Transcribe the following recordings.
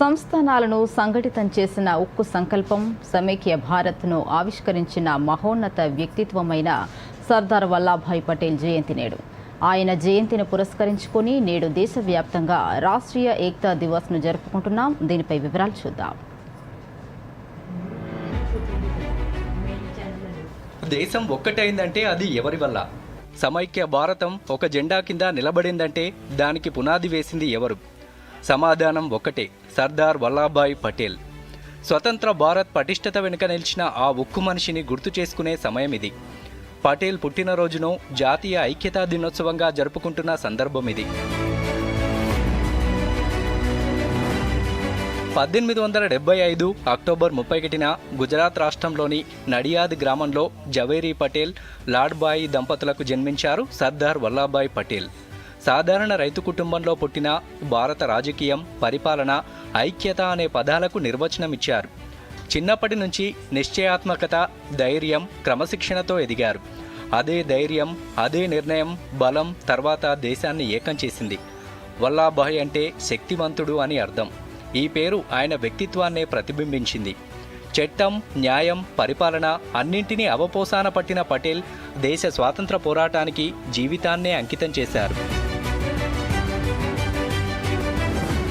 సంస్థానాలను సంఘటితం చేసిన ఉక్కు సంకల్పం సమైక్య భారత్ను ఆవిష్కరించిన మహోన్నత వ్యక్తిత్వమైన సర్దార్ వల్లాభాయ్ పటేల్ జయంతి నేడు. ఆయన జయంతిని పురస్కరించుకొని నేడు దేశవ్యాప్తంగా రాష్ట్రీయ ఏక్తా దివస్ను జరుపుకుంటున్నాం. దీనిపై వివరాలు చూద్దాం. దేశం ఒక్కటైందంటే అది ఎవరి వల్ల? సమైక్య భారతం ఒక జెండా కింద నిలబడిందంటే దానికి పునాది వేసింది ఎవరు? సమాధానం ఒకటే సర్దార్ వల్లభాయ్ పటేల్. స్వతంత్ర భారత్ పటిష్టత వెనుక నిలిచిన ఆ ఉక్కు మనిషిని గుర్తు చేసుకునే సమయం ఇది. పటేల్ పుట్టినరోజును జాతీయ ఐక్యతా దినోత్సవంగా జరుపుకుంటున్న సందర్భం ఇది. పద్దెనిమిది వందల డెబ్బై ఐదు అక్టోబర్ ముప్పై ఒకటిన గుజరాత్ రాష్ట్రంలోని నడియాద్ గ్రామంలో జవేరీ పటేల్ లాడ్బాయి దంపతులకు జన్మించారు సర్దార్ వల్లభాయ్ పటేల్. సాధారణ రైతు కుటుంబంలో పుట్టిన భారత రాజకీయం పరిపాలన ఐక్యత అనే పదాలకు నిర్వచనమిచ్చారు. చిన్నప్పటి నుంచి నిశ్చయాత్మకత ధైర్యం క్రమశిక్షణతో ఎదిగారు. అదే ధైర్యం అదే నిర్ణయం బలం తర్వాత దేశాన్ని ఏకం చేసింది. వల్లాభాయ్ అంటే శక్తివంతుడు అని అర్థం. ఈ పేరు ఆయన వ్యక్తిత్వాన్నే ప్రతిబింబించింది. చట్టం న్యాయం పరిపాలన అన్నింటినీ అవపోసాన పట్టిన పటేల్ దేశ స్వాతంత్ర పోరాటానికి జీవితాన్నే అంకితం చేశారు.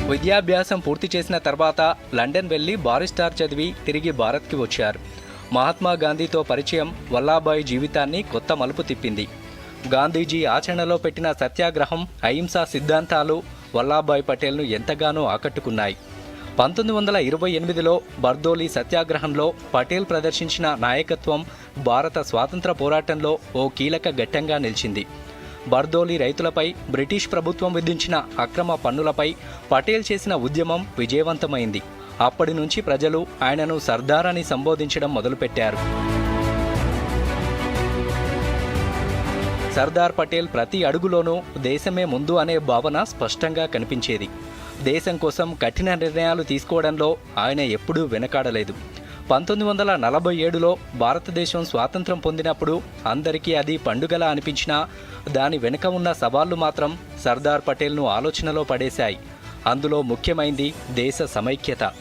విద్యాభ్యాసం పూర్తి చేసిన తర్వాత లండన్ వెళ్ళి బారిస్టార్ చదివి తిరిగి భారత్కి వచ్చారు. మహాత్మా గాంధీతో పరిచయం వల్లాభాయ్ జీవితాన్ని కొత్త మలుపు తిప్పింది. గాంధీజీ ఆచరణలో పెట్టిన సత్యాగ్రహం అహింసా సిద్ధాంతాలు వల్లాభాయ్ పటేల్ను ఎంతగానో ఆకట్టుకున్నాయి. పంతొమ్మిది వందల ఇరవై ఎనిమిదిలో బర్దోలి సత్యాగ్రహంలో పటేల్ ప్రదర్శించిన నాయకత్వం భారత స్వాతంత్ర పోరాటంలో ఓ కీలక ఘట్టంగా నిలిచింది. బర్దోలి రైతులపై బ్రిటిష్ ప్రభుత్వం విధించిన అక్రమ పన్నులపై పటేల్ చేసిన ఉద్యమం విజయవంతమైంది. అప్పటి నుంచి ప్రజలు ఆయనను సర్దార్ అని సంబోధించడం మొదలుపెట్టారు. సర్దార్ పటేల్ ప్రతి అడుగులోనూ దేశమే ముందు అనే భావన స్పష్టంగా కనిపించేది. దేశం కోసం కఠిన నిర్ణయాలు తీసుకోవడంలో ఆయన ఎప్పుడూ వెనకాడలేదు. పంతొమ్మిది వందల నలభై ఏడులో భారతదేశం స్వాతంత్రం పొందినప్పుడు అందరికీ అది పండుగలా అనిపించినా దాని వెనుక ఉన్న సవాళ్ళు మాత్రం సర్దార్ పటేల్ను ఆలోచనలో పడేశాయి. అందులో ముఖ్యమైంది దేశ సమైక్యత.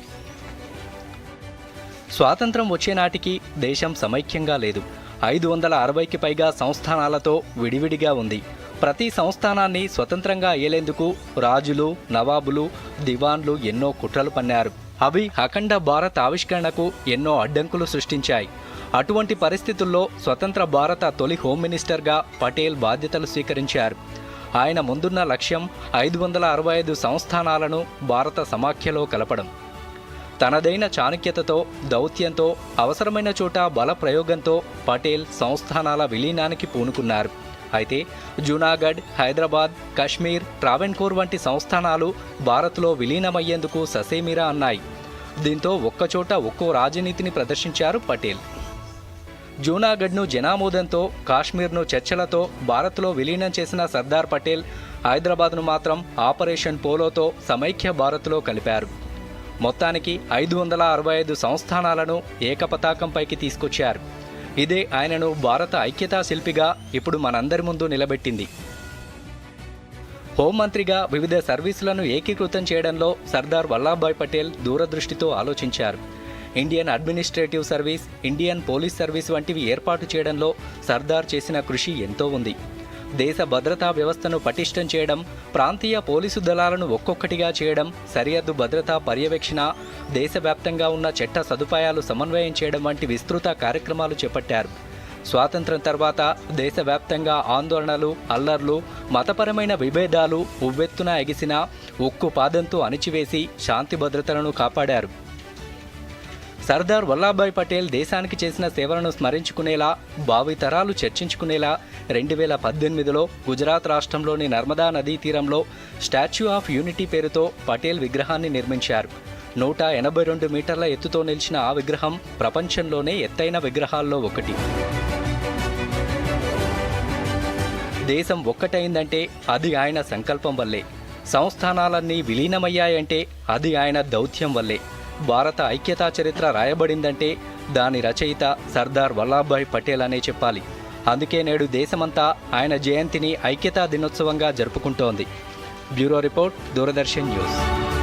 స్వాతంత్రం వచ్చే నాటికి దేశం సమైక్యంగా లేదు. ఐదు వందల అరవైకి పైగా సంస్థానాలతో విడివిడిగా ఉంది. ప్రతి సంస్థానాన్ని స్వతంత్రంగా ఏలేందుకు రాజులు నవాబులు దివాన్లు ఎన్నో కుట్రలు పన్నారు. అవి అఖండ భారత్ ఆవిష్కరణకు ఎన్నో అడ్డంకులు సృష్టించాయి. అటువంటి పరిస్థితుల్లో స్వతంత్ర భారత తొలి హోమ్ మినిస్టర్గా పటేల్ బాధ్యతలు స్వీకరించారు. ఆయన ముందున్న లక్ష్యం ఐదు వందల అరవై ఐదు సంస్థానాలను భారత సమాఖ్యలో కలపడం. తనదైన చాణక్యతతో దౌత్యంతో అవసరమైన చోట బల ప్రయోగంతో పటేల్ సంస్థానాల విలీనానికి పూనుకున్నారు. అయితే జూనాగఢ్ హైదరాబాద్ కశ్మీర్ ట్రావెన్కోర్ వంటి సంస్థానాలు భారత్లో విలీనమయ్యేందుకు ససేమిరా అన్నాయి. దీంతో ఒక్కచోట ఒక్కో రాజనీతిని ప్రదర్శించారు పటేల్. జూనాగఢ్ను జనామోదంతో కాశ్మీర్ను చర్చలతో భారత్లో విలీనం చేసిన సర్దార్ పటేల్ హైదరాబాద్ను మాత్రం ఆపరేషన్ పోలోతో సమైక్య భారత్లో కలిపారు. మొత్తానికి ఐదు వందల అరవై ఐదు సంస్థానాలను ఏకపతాకంపైకి తీసుకొచ్చారు. ఇదే ఆయనను భారత ఐక్యతా శిల్పిగా ఇప్పుడు మనందరి ముందు నిలబెట్టింది. హోంమంత్రిగా వివిధ సర్వీసులను ఏకీకృతం చేయడంలో సర్దార్ వల్లభాయ్ పటేల్ దూరదృష్టితో ఆలోచించారు. Indian Administrative Service Indian Police Service వంటివి ఏర్పాటు చేయడంలో సర్దార్ చేసిన కృషి ఎంతో ఉంది. దేశ భద్రతా వ్యవస్థను పటిష్టం చేయడం ప్రాంతీయ పోలీసు దళాలను ఒక్కొక్కటిగా చేయడం సరిహద్దు భద్రతా పర్యవేక్షణ దేశవ్యాప్తంగా ఉన్న చట్ట సదుపాయాలు సమన్వయం చేయడం వంటి విస్తృత కార్యక్రమాలు చేపట్టారు. స్వాతంత్రం తర్వాత దేశవ్యాప్తంగా ఆందోళనలు అల్లర్లు మతపరమైన విభేదాలు ఉవ్వెత్తున ఎగిసిన ఉక్కు పాదంతో అణిచివేసి శాంతి భద్రతలను కాపాడారు. సర్దార్ వల్లభాయ్ పటేల్ దేశానికి చేసిన సేవలను స్మరించుకునేలా భావితరాలు చర్చించుకునేలా రెండు వేల పద్దెనిమిదిలో గుజరాత్ రాష్ట్రంలోని నర్మదా నదీ తీరంలో స్టాచ్యూ ఆఫ్ యూనిటీ పేరుతో పటేల్ విగ్రహాన్ని నిర్మించారు. నూట ఎనభై రెండు మీటర్ల ఎత్తుతో నిలిచిన ఆ విగ్రహం ప్రపంచంలోనే ఎత్తైన విగ్రహాల్లో ఒకటి. దేశం ఒక్కటైందంటే అది ఆయన సంకల్పం వల్లే. సంస్థానాలన్నీ విలీనమయ్యాయంటే అది ఆయన దౌత్యం వల్లే. భారత ఐక్యతా చరిత్ర రాయబడిందంటే దాని రచయిత సర్దార్ వల్లభాయ్ పటేల్ అనే చెప్పాలి. అందుకే నేడు దేశమంతా ఆయన జయంతిని ఐక్యతా దినోత్సవంగా జరుపుకుంటోంది. Bureau report Doordarshan news.